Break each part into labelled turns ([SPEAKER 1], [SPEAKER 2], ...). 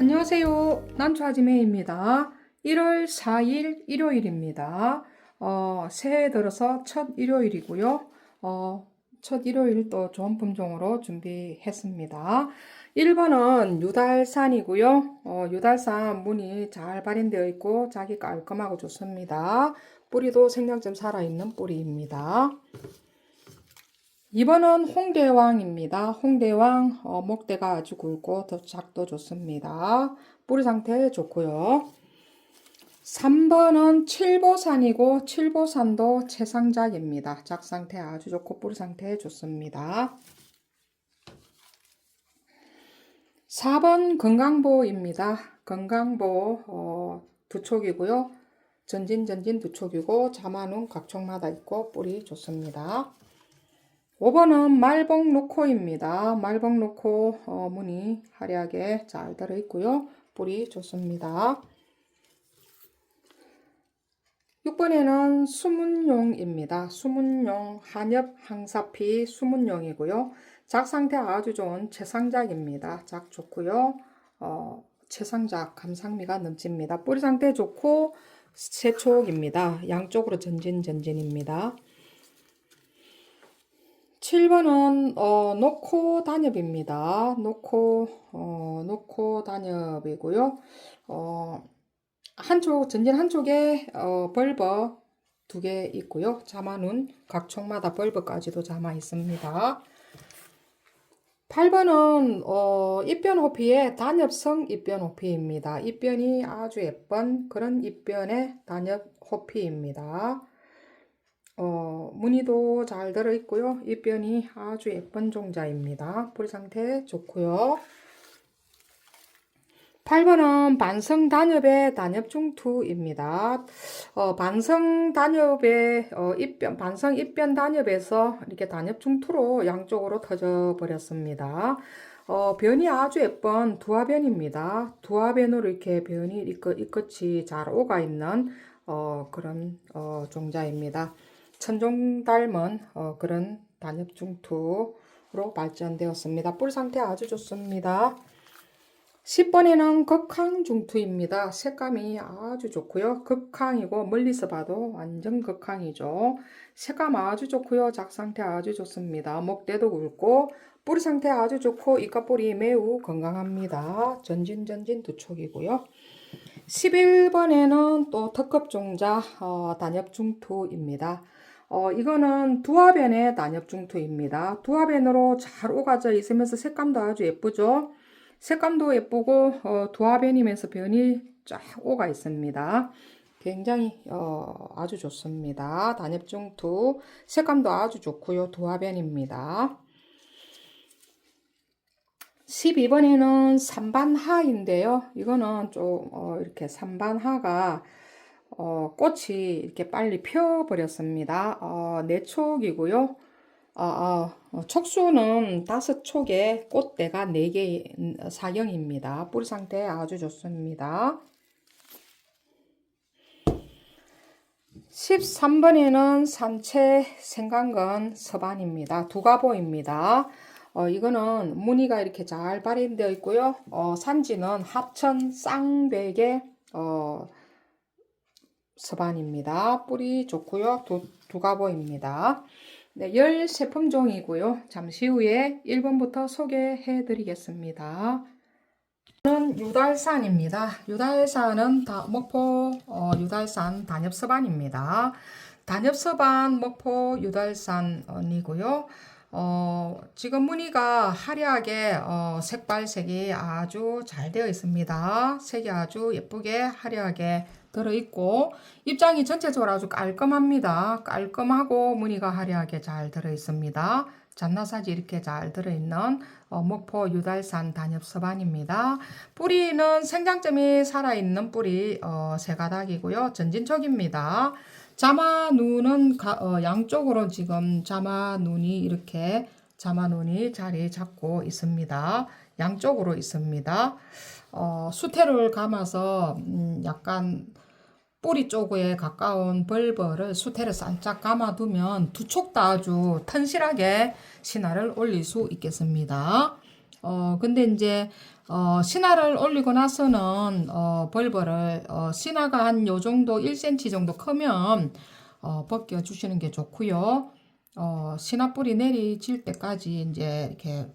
[SPEAKER 1] 안녕하세요. 난초아지매입니다. 1월 4일 일요일입니다. 어, 새해 들어서 첫 일요일이고요. 어, 첫 일요일 또 좋은 품종으로 준비했습니다. 1번은 유달산이고요. 어, 유달산 무늬 잘 발현되어 있고 자기 깔끔하고 좋습니다. 뿌리도 생장점 살아있는 뿌리입니다. 2번은 홍대왕입니다. 홍대왕 어, 목대가 아주 굵고 더 작도 좋습니다. 뿌리 상태 좋고요. 3번은 칠보산이고 칠보산도 채상작입니다. 작 상태 아주 좋고 뿌리 상태 좋습니다. 4번 건강보입니다. 건강보 어, 두 촉이고요. 전진 전진 두 촉이고 자만운 각촉마다 있고 뿌리 좋습니다. 5번은 말복 로코입니다. 말복 로코 어, 무늬 화려하게 잘 들어있고요. 뿌리 좋습니다. 6번에는 수문용입니다. 수문용 한엽 항사피 수문용이고요. 작 상태 아주 좋은 채상작입니다. 작 좋고요. 어, 채상작 감상미가 넘칩니다. 뿌리 상태 좋고 세촉입니다. 양쪽으로 전진 전진입니다. 7번은 어, 노코 단엽입니다. 노코 어, 노코 단엽이고요. 어, 한쪽 전진 한쪽에 어, 벌버 두 개 있고요. 자마눈 각촉마다 벌버까지도 자마 있습니다. 8번은 어, 입변 호피의 단엽성 입변 호피입니다. 입변이 아주 예쁜 그런 입변의 단엽 호피입니다. 어, 무늬도 잘 들어있고요. 입변이 아주 예쁜 종자입니다. 뿌리 상태 좋고요. 8번은 반성 단엽의 단엽 중투입니다. 어, 반성 단엽의 어, 입변, 반성 입변 단엽에서 이렇게 단엽 중투로 양쪽으로 터져 버렸습니다. 어, 변이 아주 예쁜 두화변입니다. 두화변으로 이렇게 변이 이끝, 이끝이 잘 오가 있는 어, 그런 어, 종자입니다. 천종 닮은 어, 그런 단엽 중투로 발전되었습니다. 뿔 상태 아주 좋습니다. 10번에는 극항 중투입니다. 색감이 아주 좋고요. 극항이고 멀리서 봐도 완전 극항이죠. 색감 아주 좋고요. 작 상태 아주 좋습니다. 목대도 굵고 뿌리 상태 아주 좋고 이까뿌리 매우 건강합니다. 전진 전진 두 촉이고요. 11번에는 또 특급 종자 어, 단엽 중투입니다. 어, 이거는 두화변의 단엽 중투입니다. 두화변으로 잘 오가져 있으면서 색감도 아주 예쁘죠. 색감도 예쁘고 어, 두화변이면서 변이 쫙 오가 있습니다. 굉장히 어, 아주 좋습니다. 단엽 중투 색감도 아주 좋고요. 두화변입니다. 12번에는 삼반하인데요. 이거는 좀 어, 이렇게 삼반하가 어, 꽃이 이렇게 빨리 펴버렸습니다. 어, 네 촉이고요. 어, 어, 어, 촉수는 다섯 촉에 꽃대가 네개 사경입니다. 뿌리 상태 아주 좋습니다. 13번에는 산채 생강건 서반입니다. 두가보입니다. 어, 이거는 무늬가 이렇게 잘 발현되어 있고요. 어, 산지는 합천 쌍백의 어, 서반입니다. 뿌리 좋고요. 두, 두가보입니다. 네, 13품 종이고요. 잠시 후에 1번부터 소개해 드리겠습니다. 는 유달산입니다. 유달산은 다, 목포 어, 유달산 단엽서반입니다. 단엽서반 목포 유달산이고요. 어, 지금 무늬가 화려하게 어, 색발색이 아주 잘 되어 있습니다. 색이 아주 예쁘게 화려하게 들어있고 입장이 전체적으로 아주 깔끔합니다. 깔끔하고 무늬가 화려하게 잘 들어있습니다. 잔나사지 이렇게 잘 들어있는 어, 목포 유달산 단엽서반입니다. 뿌리는 생장점이 살아있는 뿌리 어, 세 가닥이고요. 전진촉입니다. 자마 눈은 가, 어, 양쪽으로 지금 자마 눈이 이렇게 자마 눈이 자리 잡고 있습니다. 양쪽으로 있습니다. 어, 수태를 감아서 음, 약간 뿌리 쪽에 가까운 벌벌을 수태를 살짝 감아두면 두 촉 다 아주 튼실하게 신화를 올릴 수 있겠습니다. 어, 근데 이제, 어, 신화를 올리고 나서는, 어, 벌벌을, 어, 신화가 한 요 정도 1cm 정도 크면, 어, 벗겨 주시는 게 좋고요. 어, 신화뿌리 내리질 때까지 이제 이렇게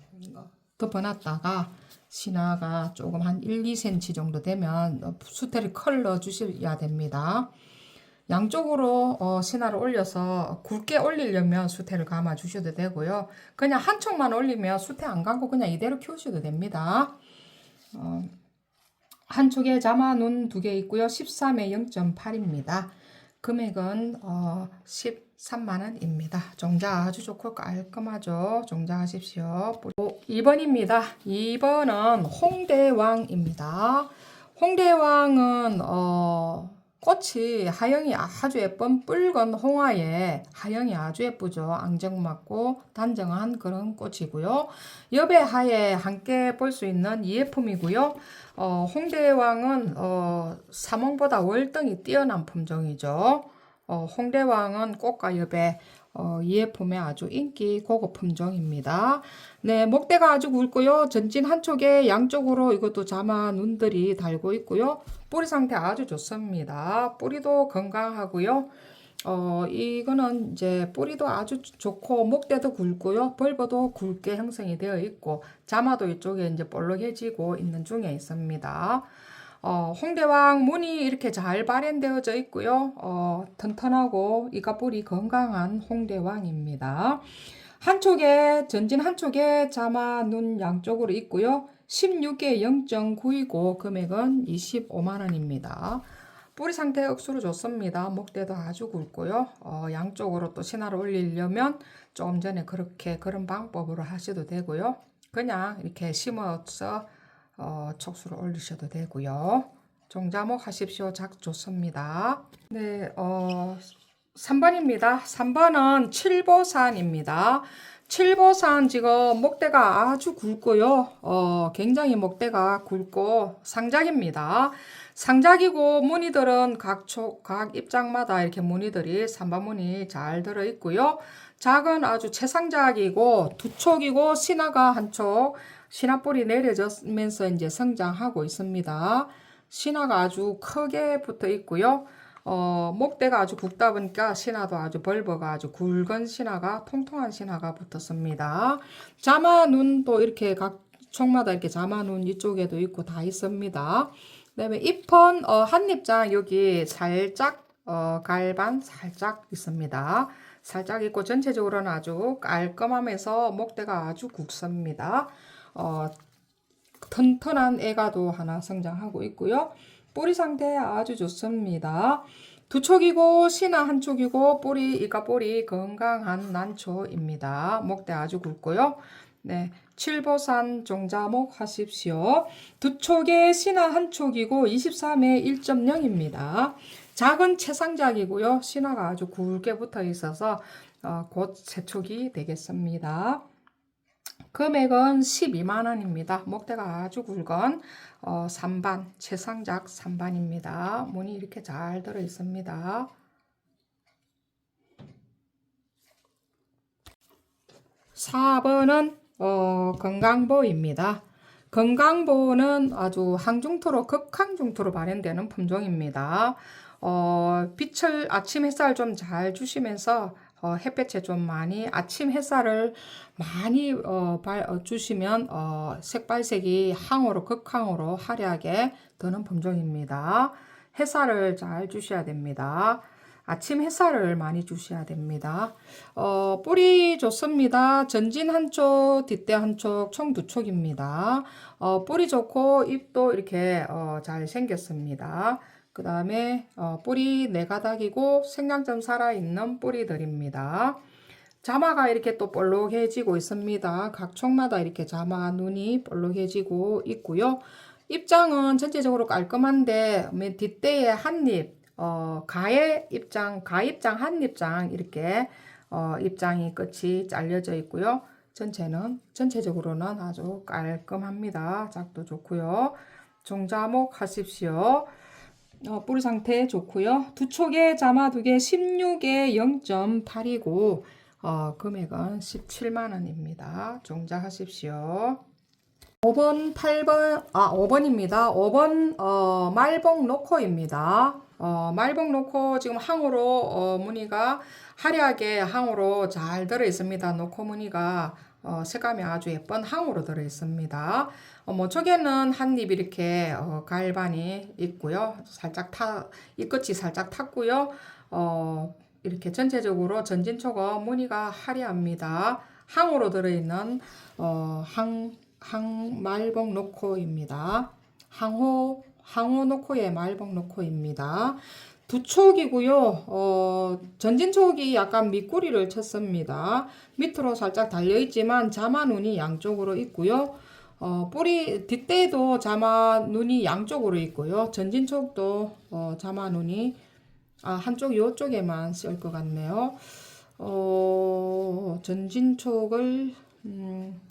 [SPEAKER 1] 덮어놨다가, 신화가 조금 한 1, 2cm 정도 되면 어, 수태를 컬러 주셔야 됩니다. 양쪽으로 어, 신화를 올려서 굵게 올리려면 수태를 감아 주셔도 되고요. 그냥 한 촉만 올리면 수태 안 감고 그냥 이대로 키우셔도 됩니다. 어, 한 촉에 자마 눈 두 개 있고요. 13에 0.8입니다. 금액은 어, 13만 원입니다. 종자 아주 좋고 깔끔하죠. 종자 하십시오. 2번입니다. 2번은 홍대왕입니다. 홍대왕은 어, 꽃이 하영이 아주 예쁜 붉은 홍화에 하영이 아주 예쁘죠. 앙증맞고 단정한 그런 꽃이고요. 여배 하에 함께 볼 수 있는 이예품이고요. 어, 홍대왕은 어, 사몽보다 월등히 뛰어난 품종이죠. 어, 홍대왕은 꽃과 여배 어, 이예품의 아주 인기 고급 품종입니다. 네, 목대가 아주 굵고요. 전진 한쪽에 양쪽으로 이것도 자마 눈들이 달고 있고요. 뿌리 상태 아주 좋습니다. 뿌리도 건강하고요. 어, 이거는 이제 뿌리도 아주 좋고 목대도 굵고요. 벌버도 굵게 형성이 되어 있고 자마도 이쪽에 이제 볼록해지고 있는 중에 있습니다. 어, 홍대왕 문이 이렇게 잘 발현되어져 있고요. 어, 튼튼하고 이가뿌리 건강한 홍대왕입니다. 한쪽에 전진 한쪽에 자마 눈 양쪽으로 있고요. 16개 0.9이고 금액은 25만 원입니다. 뿌리 상태 억수로 좋습니다. 목대도 아주 굵고요. 어, 양쪽으로 또 신화를 올리려면 조금 전에 그렇게 그런 방법으로 하셔도 되고요. 그냥 이렇게 심어서 어, 촉수를 올리셔도 되고요. 종자목 하십시오. 작 좋습니다. 네, 어, 3번입니다. 3번은 칠보산입니다. 칠보산 지금 목대가 아주 굵고요. 어, 굉장히 목대가 굵고 상작입니다. 상작이고 무늬들은 각 촉, 각 입장마다 이렇게 무늬들이 삼바무늬 잘 들어 있고요. 작은 아주 최상작이고 두 촉이고 신화가 한 촉, 신화뿌리 내려지면서 이제 성장하고 있습니다. 신화가 아주 크게 붙어 있고요. 어, 목대가 아주 굵다 보니까 신화도 아주 벌버가 아주 굵은 신화가 통통한 신화가 붙었습니다. 자마 눈도 이렇게 각 촉마다 이렇게 자마 눈 이쪽에도 있고 다 있습니다. 그다음에 잎은 어, 한 잎장 여기 살짝 어, 갈반 살짝 있습니다. 살짝 있고 전체적으로는 아주 깔끔하면서 목대가 아주 굵습니다. 어, 튼튼한 애가도 하나 성장하고 있고요. 뿌리 상태 아주 좋습니다. 두 촉이고 신화 한 촉이고 뿌리 이가 뿌리 건강한 난초입니다. 목대 아주 굵고요. 네, 칠보산 종자목 하십시오. 두 촉에 신화 한 촉이고 23에 1.0입니다. 작은 채상작이고요. 신화가 아주 굵게 붙어 있어서 어, 곧 세촉이 되겠습니다. 금액은 12만 원입니다. 목대가 아주 굵은 어, 3반, 최상작 3반입니다. 문이 이렇게 잘 들어 있습니다. 4번은 어, 건강보입니다. 건강보는 아주 항중토로 극항중토로 발현되는 품종입니다. 어, 빛을 아침 햇살 좀 잘 주시면서 어, 햇볕에 좀 많이 아침 햇살을 많이 어, 발, 어, 주시면 어, 색발색이 항으로 극항으로 화려하게 드는 품종입니다. 햇살을 잘 주셔야 됩니다. 아침 햇살을 많이 주셔야 됩니다. 어, 뿌리 좋습니다. 전진 한쪽, 뒷대 한쪽, 총두 촉입니다. 어, 뿌리 좋고 잎도 이렇게 어, 잘 생겼습니다. 그 다음에 어, 뿌리 네 가닥이고 생장점 살아있는 뿌리들입니다. 자마가 이렇게 또 볼록해지고 있습니다. 각 촉마다 이렇게 자마 눈이 볼록해지고 있고요. 입장은 전체적으로 깔끔한데 맨 뒷대에 한 입, 어, 가의 입장, 가 입장, 한 입장 이렇게 어, 입장이 끝이 잘려져 있고요. 전체는 전체적으로는 아주 깔끔합니다. 작도 좋고요. 종자목 하십시오. 어, 뿌리 상태 좋고요. 두 촉에 자마 두개 16에 0.8이고 어, 금액은 17만 원입니다. 종자하십시오. 5번, 8번, 아, 5번입니다. 5번, 어, 말복 노코입니다. 어, 말복 노코 지금 항으로, 어, 무늬가 화려하게 항으로 잘 들어 있습니다. 노코 무늬가, 어, 색감이 아주 예쁜 항으로 들어 있습니다. 어, 뭐, 쪽에는 한 입 이렇게, 어, 갈반이 있고요. 살짝 타, 이 끝이 살짝 탔고요. 어, 이렇게 전체적으로 전진초가 무늬가 화려합니다. 항으로 들어있는, 어, 항, 항말복 노코입니다. 항호 항호 노코의 말복 노코입니다. 두 촉이고요. 어, 전진촉이 약간 밑구리를 쳤습니다. 밑으로 살짝 달려 있지만 자마 눈이 양쪽으로 있고요. 어, 뿌리 뒷대도 자마 눈이 양쪽으로 있고요. 전진촉도 어, 자마 눈이 아, 한쪽 요쪽에만 쓸 것 같네요. 어, 전진촉을 음,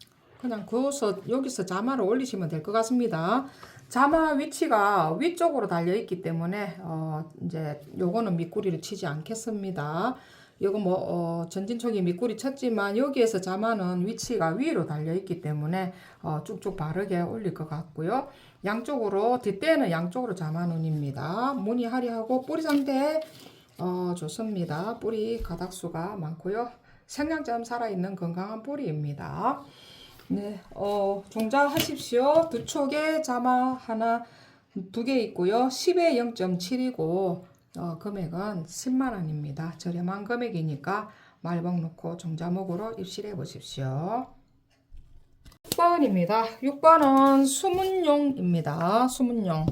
[SPEAKER 1] 그냥 그어서 여기서 자마를 올리시면 될 것 같습니다. 자마 위치가 위쪽으로 달려 있기 때문에 어 이제 요거는 밑구리를 치지 않겠습니다. 요거 뭐 어, 전진촉이 밑구리 쳤지만 여기에서 자마는 위치가 위로 달려 있기 때문에 어, 쭉쭉 바르게 올릴 것 같고요. 양쪽으로 뒷대는 양쪽으로 자마 눈입니다. 무늬 화려하고 뿌리 상태 어, 좋습니다. 뿌리 가닥수가 많고요. 생양점 살아있는 건강한 뿌리입니다. 네, 어, 종자하십시오. 두 촉에 자마 하나, 두 개 있고요. 10에 0.7이고, 어, 금액은 10만원입니다. 저렴한 금액이니까 말복 놓고 종자목으로 입실해 보십시오. 6번입니다. 6번은 수문용입니다. 수문용.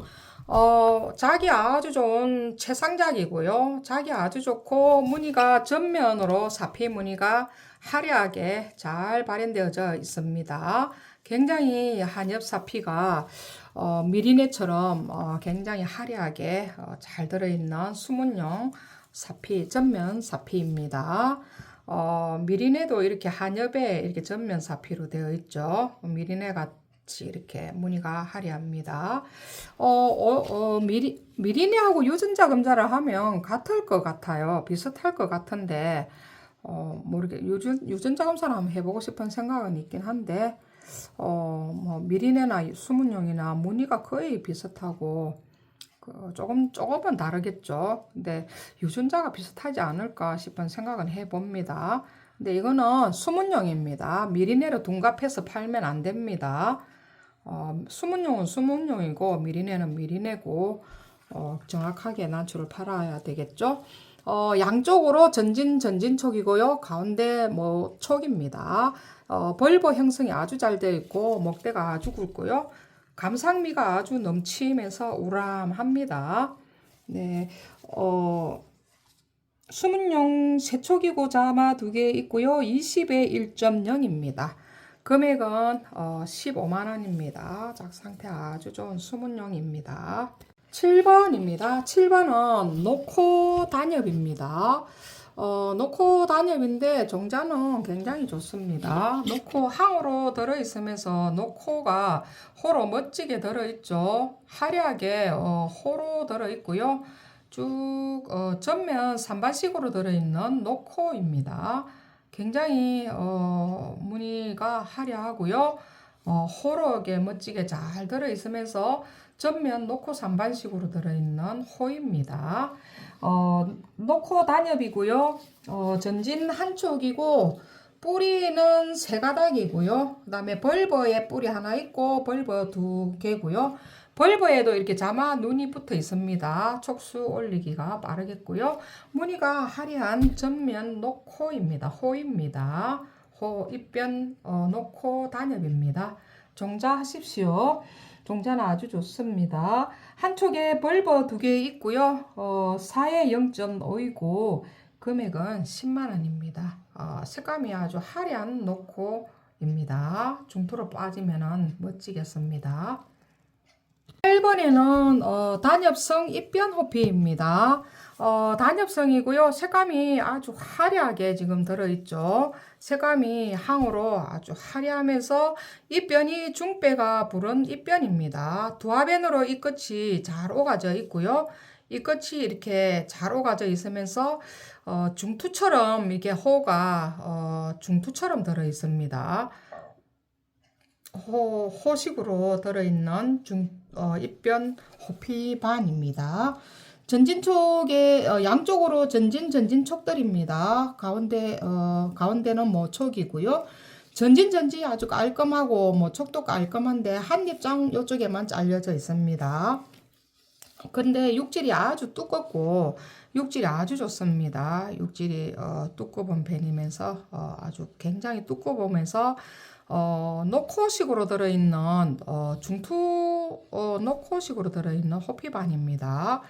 [SPEAKER 1] 어, 자기 아주 좋은 채상작이고요. 자기 아주 좋고 무늬가 전면으로 사피 무늬가 화려하게 잘 발현되어져 있습니다. 굉장히 한엽 사피가 어, 미리네처럼 어, 굉장히 화려하게 어, 잘 들어있는 수문용 사피, 전면 사피입니다. 어, 미리네도 이렇게 한엽에 이렇게 전면 사피로 되어 있죠. 미리네 같이 이렇게 무늬가 화려합니다. 어, 어, 어, 미리, 미리네하고 유전자 검사를 하면 같을 것 같아요. 비슷할 것 같은데, 어, 모르게 유전, 유전자 검사를 한번 해보고 싶은 생각은 있긴 한데, 어, 뭐, 미리네나 수문용이나 무늬가 거의 비슷하고, 그 조금 조금은 다르겠죠. 근데 유전자가 비슷하지 않을까 싶은 생각은 해봅니다. 근데 이거는 수문용입니다. 미리네로 둔갑해서 팔면 안 됩니다. 어, 수문용은 수문용이고 미리네는 미리네고 어, 정확하게 난초를 팔아야 되겠죠. 어, 양쪽으로 전진 전진촉이고요. 가운데 뭐 촉입니다. 어, 벌버 형성이 아주 잘 되어 있고 목대가 아주 굵고요. 감상미가 아주 넘치면서 우람합니다. 네, 어, 수문용 세촉이고 자마 두 개 있고요. 20에 1.0입니다. 금액은 어, 15만 원입니다. 작 상태 아주 좋은 수문용입니다. 7번입니다. 7번은 노코 단엽입니다. 어, 노코 단엽인데 종자는 굉장히 좋습니다. 노코 항으로 들어있으면서 노코가 호로 멋지게 들어있죠. 화려하게 어, 호로 들어있고요. 쭉 어, 전면 산반식으로 들어있는 노코입니다. 굉장히 어, 무늬가 화려하고요. 어, 호로게 멋지게 잘 들어있으면서 전면 노코 산반식으로 들어있는 호입니다. 어, 노코 단엽이고요. 어, 전진 한쪽이고 뿌리는 세 가닥이고요. 그 다음에 벌버에 뿌리 하나 있고 벌버 두 개고요. 벌버에도 이렇게 자마 눈이 붙어 있습니다. 촉수 올리기가 빠르겠고요. 무늬가 화려한 전면 노코입니다. 호입니다. 호, 입변, 어, 노코 단엽입니다. 종자하십시오. 종자는 아주 좋습니다. 한쪽에 벌버 두 개 있고요. 어, 4에 0.5이고 금액은 10만 원입니다. 어, 색감이 아주 화려한 노코입니다. 중투로 빠지면 멋지겠습니다. 8번에는 어, 단엽성 입변 호피입니다. 어, 단엽성이고요. 색감이 아주 화려하게 지금 들어있죠. 색감이 항으로 아주 화려하면서 입변이 중배가 부른 입변입니다. 두화변으로 이 끝이 잘 오가져 있고요. 이 끝이 이렇게 잘 오가져 있으면서 어, 중투처럼 이게 호가 어, 중투처럼 들어 있습니다. 호, 호식으로 들어있는 중, 어, 입변 호피반입니다. 전진촉의 어, 양쪽으로 전진 전진 촉들입니다. 가운데 어, 가운데는 뭐 촉이고요. 전진 전지 아주 깔끔하고 뭐 촉도 깔끔한데 한 입장 이쪽에만 잘려져 있습니다. 근데 육질이 아주 두껍고 육질이 아주 좋습니다. 육질이 어, 두꺼운 펜이면서 어, 아주 굉장히 두꺼우면서 어, 노코식으로 들어있는 어, 중투 어, 노코식으로 들어있는 호피반입니다.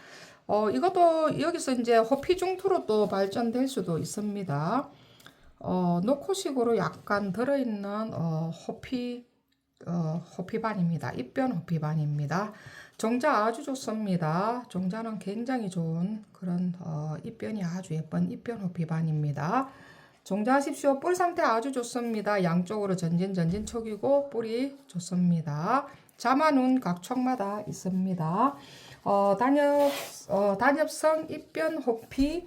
[SPEAKER 1] 어, 이것도 여기서 이제 호피 중투로 또 발전될 수도 있습니다. 어, 노코식으로 약간 들어있는 어, 호피 어, 호피반입니다. 입변 호피반입니다. 종자 아주 좋습니다. 종자는 굉장히 좋은 그런 어, 입변이 아주 예쁜 입변 호피반입니다. 종자하십시오. 뿔 상태 아주 좋습니다. 양쪽으로 전진 전진 촉이고 뿔이 좋습니다. 자만운 각 촉마다 있습니다. 어, 단엽 어, 단엽성 입변 호피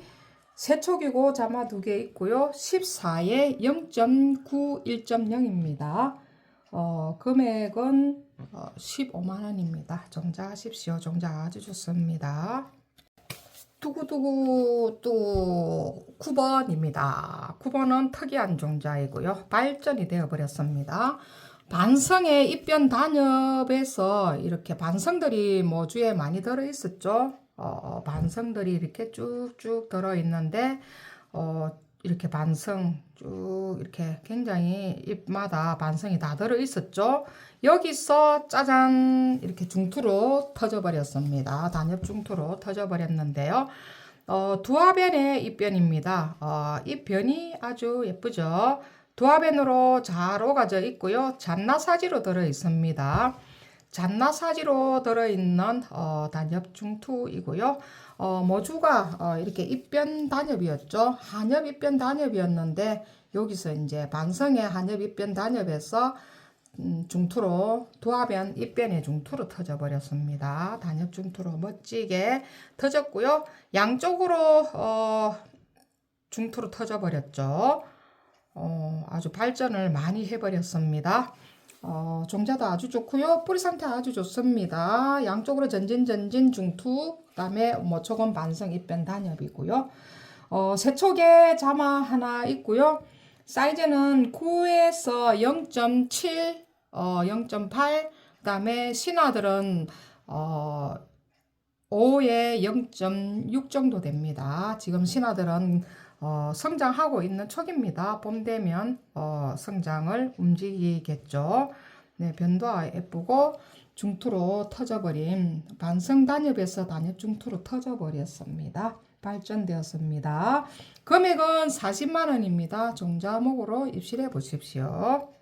[SPEAKER 1] 세 촉이고 자마 두 개 있고요. 14에 0.91.0입니다. 어, 금액은 어, 15만 원입니다. 정자하십시오. 정자 아주 좋습니다. 두구두구 또 9번입니다. 9번은 특이한 종자이고요. 발전이 되어 버렸습니다. 반성의 입변 단엽에서 이렇게 반성들이 뭐 주에 많이 들어 있었죠. 어, 반성들이 이렇게 쭉쭉 들어 있는데 어, 이렇게 반성 쭉 이렇게 굉장히 잎마다 반성이 다 들어 있었죠. 여기서 짜잔 이렇게 중투로 터져 버렸습니다. 단엽 중투로 터져 버렸는데요. 어, 두화변의 잎변입니다. 어, 잎변이 아주 예쁘죠. 두화변으로 잘 오가져 있고요. 잔나사지로 들어 있습니다. 잔나사지로 들어있는 어, 단엽 중투이고요. 어, 모주가 어, 이렇게 입변 단엽이었죠. 한엽 입변 단엽이었는데 여기서 이제 반성의 한엽 입변 단엽에서 음, 중투로 도화변 입변의 중투로 터져 버렸습니다. 단엽 중투로 멋지게 터졌고요. 양쪽으로 어, 중투로 터져 버렸죠. 어, 아주 발전을 많이 해버렸습니다. 어, 종자도 아주 좋고요. 뿌리 상태 아주 좋습니다. 양쪽으로 전진 전진 중투 그다음에 뭐 초건 반성 입변 단엽이고요. 어, 세촉에 자마 하나 있고요. 사이즈는 9에서 0.7, 어, 0.8, 그 다음에 신화들은 어, 5에 0.6 정도 됩니다. 지금 신화들은 어, 성장하고 있는 촉입니다. 봄 되면 어, 성장을 움직이겠죠. 네, 변도 예쁘고 중투로 터져버린 반성 단엽에서 단엽 중투로 터져버렸습니다. 발전되었습니다. 금액은 40만 원입니다. 종자목으로 입실해 보십시오.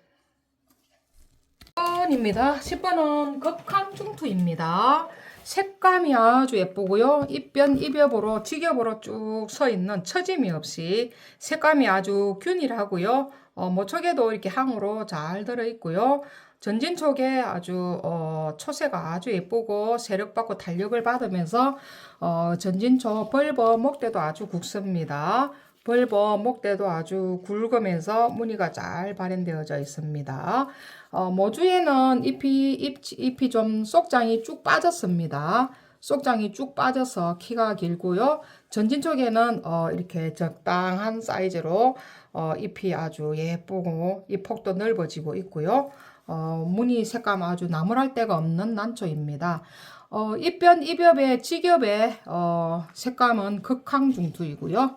[SPEAKER 1] 10번입니다. 10번은 극한 중투입니다. 색감이 아주 예쁘고요. 입변, 입엽으로, 직엽으로 쭉 서 있는 처짐이 없이 색감이 아주 균일하고요. 어, 모촉에도 이렇게 항으로 잘 들어있고요. 전진촉에 아주 어, 초세가 아주 예쁘고 세력받고 탄력을 받으면서 어, 전진촉 벌버 목대도 아주 굵습니다. 벌버 목대도 아주 굵으면서 무늬가 잘 발현되어져 있습니다. 어, 모주에는 잎이, 잎, 잎이 좀 쏙장이 쭉 빠졌습니다. 쏙장이 쭉 빠져서 키가 길고요. 전진 쪽에는 어, 이렇게 적당한 사이즈로 어, 잎이 아주 예쁘고 잎 폭도 넓어지고 있고요. 어, 무늬 색감 아주 나무랄 데가 없는 난초입니다. 어, 잎변, 잎엽의 직엽의 어, 색감은 극항중투이고요.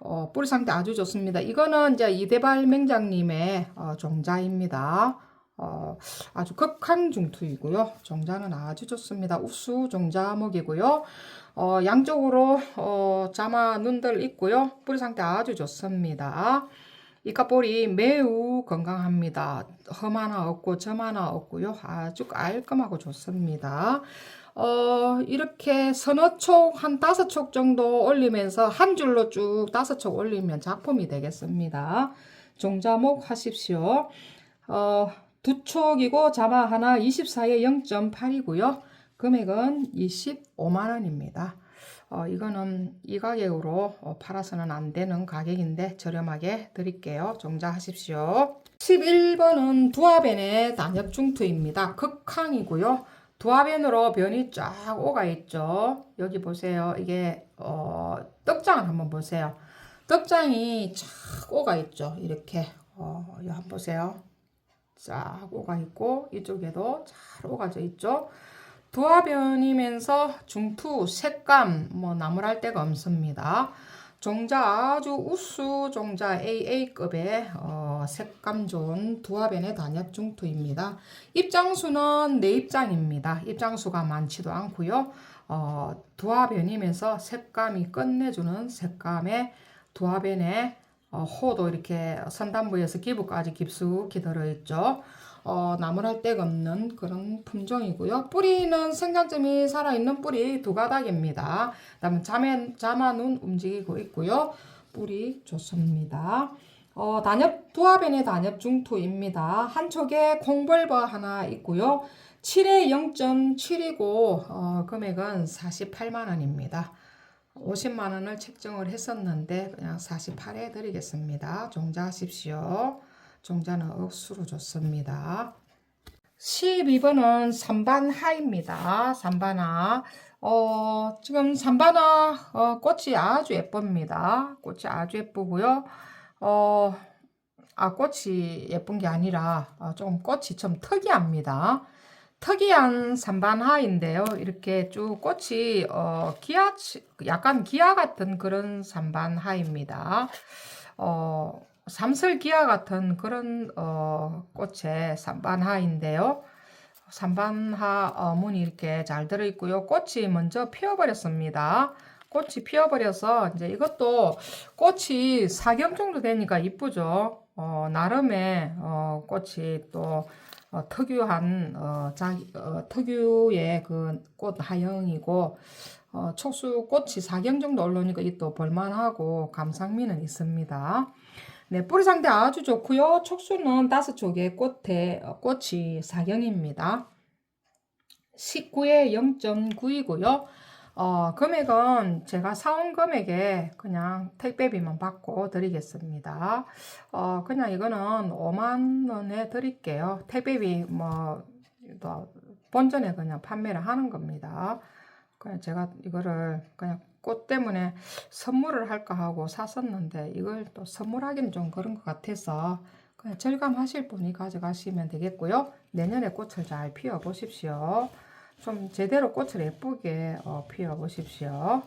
[SPEAKER 1] 어, 뿌리 상태 아주 좋습니다. 이거는 이제 이대발 맹장님의 어, 종자입니다. 어, 아주 극한 중투이고요. 종자는 아주 좋습니다. 우수 종자목이고요. 어, 양쪽으로 어, 자마 눈들 있고요. 뿌리 상태 아주 좋습니다. 이카볼이 매우 건강합니다. 흠 하나 없고 점 하나 없고요. 아주 깔끔하고 좋습니다. 어, 이렇게 서너 촉, 한 다섯 촉 정도 올리면서 한 줄로 쭉 다섯 촉 올리면 작품이 되겠습니다. 종자목 하십시오. 어, 두 촉이고 자마 하나 24에 0.8이고요. 금액은 25만 원입니다. 어, 이거는 이 가격으로 어, 팔아서는 안 되는 가격인데 저렴하게 드릴게요. 종자하십시오. 11번은 두화변의 단엽중투입니다. 극항이고요. 두화변으로 변이 쫙 오가 있죠. 여기 보세요. 이게 어, 떡장을 한번 보세요. 떡장이 쫙 오가 있죠. 이렇게 어, 이 한번 보세요. 쫙 오가 있고 이쪽에도 잘 오가져 있죠. 두화변이면서 중투 색감 뭐 나무랄 데가 없습니다. 종자 아주 우수 종자 AA급의 어, 색감 좋은 두화변의 단엽 중투입니다. 입장수는 네 입장입니다. 입장수가 많지도 않고요. 어, 두화변이면서 색감이 끝내주는 색감의 두화변에 어, 호도 이렇게 선단부에서 기부까지 깊숙이 들어있죠. 어, 나무랄 데가 없는 그런 품종이고요. 뿌리는 생장점이 살아있는 뿌리 두 가닥입니다. 그다음에 자만, 자만은 움직이고 있고요. 뿌리 좋습니다. 어, 단엽, 두화변의 단엽 중투입니다. 한쪽에 콩벌버 하나 있고요. 7에 0.7이고, 어, 금액은 48만 원입니다. 50만 원을 책정을 했었는데 그냥 48에 드리겠습니다. 종자하십시오. 종자는 억수로 좋습니다. 12번은 삼반하입니다. 삼반하. 어, 지금 삼반하 어, 꽃이 아주 예쁩니다. 꽃이 아주 예쁘고요. 어, 아, 꽃이 예쁜 게 아니라 어, 좀 꽃이 좀 특이합니다. 특이한 삼반하인데요. 이렇게 쭉 꽃이 어, 기아 약간 기아 같은 그런 삼반하입니다. 어, 삼설기아 같은 그런 어, 꽃의 삼반하인데요. 삼반하 어, 문이 이렇게 잘 들어 있고요. 꽃이 먼저 피어버렸습니다. 꽃이 피어버려서 이제 이것도 꽃이 사경 정도 되니까 이쁘죠. 어, 나름의 어, 꽃이 또 어, 특유한 어, 자기 어, 특유의 그 꽃 하영이고 어, 촉수 꽃이 사경 정도 올라오니까 이또 볼만하고 감상미는 있습니다. 네, 뿌리 상태 아주 좋고요. 촉수는 다섯 쪽에 꽃에 어, 꽃이 사경입니다. 19에 0.9이고요. 어, 금액은 제가 사온 금액에 그냥 택배비만 받고 드리겠습니다. 어, 그냥 이거는 5만 원에 드릴게요. 택배비 뭐, 또 본전에 그냥 판매를 하는 겁니다. 그냥 제가 이거를 그냥 꽃 때문에 선물을 할까 하고 샀었는데 이걸 또 선물하기는 좀 그런 것 같아서 그냥 절감하실 분이 가져가시면 되겠고요. 내년에 꽃을 잘 피워 보십시오. 좀 제대로 꽃을 예쁘게 어, 피워 보십시오.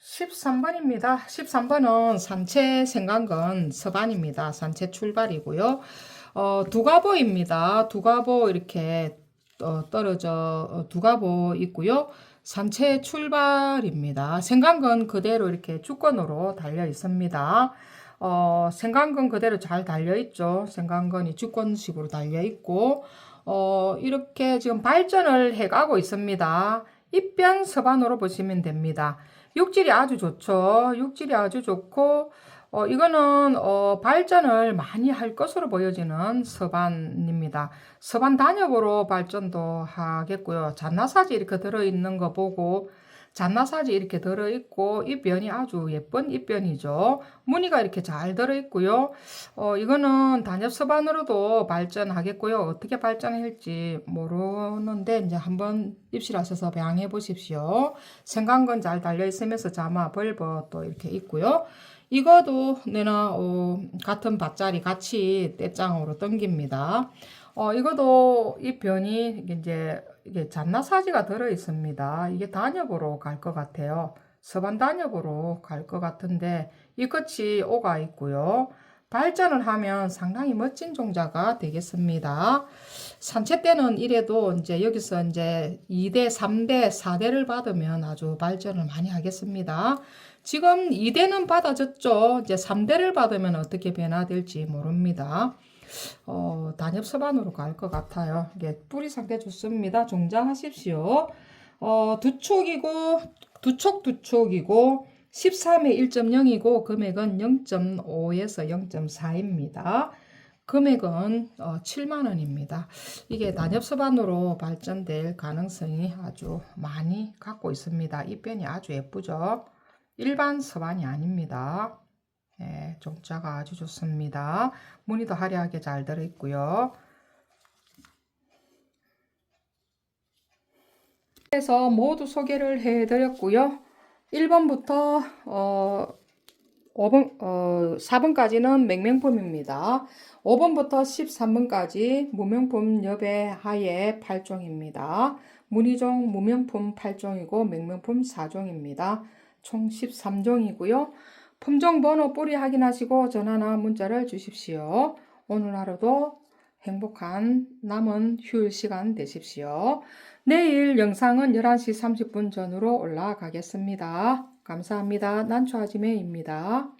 [SPEAKER 1] 13번입니다. 13번은 산채 생강근 서반입니다. 산채 출발이고요. 어, 두가보입니다. 두가보 이렇게 어, 떨어져 어, 두가보 있고요. 산채 출발입니다. 생강근 그대로 이렇게 주권으로 달려 있습니다. 어, 생강근 그대로 잘 달려 있죠. 생강근이 주권식으로 달려 있고 어, 이렇게 지금 발전을 해가고 있습니다. 입변 서반으로 보시면 됩니다. 육질이 아주 좋죠. 육질이 아주 좋고 어, 이거는 어, 발전을 많이 할 것으로 보여지는 서반입니다. 서반 단엽으로 발전도 하겠고요. 잔나사지 이렇게 들어있는 거 보고 잔나사지 이렇게 들어있고 입변이 아주 예쁜 입변이죠. 무늬가 이렇게 잘 들어있고요. 어, 이거는 단엽 서반으로도 발전하겠고요. 어떻게 발전할지 모르는데 이제 한번 입실하셔서 배양해 보십시오. 생강건 잘 달려있으면서 자마 벌버 또 이렇게 있고요. 이거도 내나 어, 같은 밭자리 같이 떼장으로 당깁니다. 어, 이것도 이 변이 이제 이게 잔나사지가 들어 있습니다. 이게 단엽으로 갈 것 같아요. 서반 단엽으로 갈 것 같은데 이 끝이 오가 있고요. 발전을 하면 상당히 멋진 종자가 되겠습니다. 산채 때는 이래도 이제 여기서 이제 2대, 3대, 4대를 받으면 아주 발전을 많이 하겠습니다. 지금 2대는 받아졌죠. 이제 3대를 받으면 어떻게 변화될지 모릅니다. 어, 단엽 서반으로 갈 것 같아요. 이게 뿌리 상태 좋습니다. 종장하십시오. 어, 두 촉이고, 두 촉, 두 촉이고, 13에 1.0이고, 금액은 0.5에서 0.4입니다. 금액은 어, 7만원입니다. 이게 단엽 서반으로 발전될 가능성이 아주 많이 갖고 있습니다. 이 편이 아주 예쁘죠? 일반 서반이 아닙니다. 예, 종자가 아주 좋습니다. 무늬도 화려하게 잘 들어있고요. 그래서 모두 소개를 해드렸고요. 1번부터 어, 5번, 어, 4번까지는 맹명품입니다. 5번부터 13번까지 무명품 여배 하에 8종입니다. 문의종 무명품 8종이고 맹명품 4종입니다. 총 13종이고요. 품종 번호 뿌리 확인하시고 전화나 문자를 주십시오. 오늘 하루도 행복한 남은 휴일 시간 되십시오. 내일 영상은 11시 30분 전으로 올라가겠습니다. 감사합니다. 난초아지매입니다.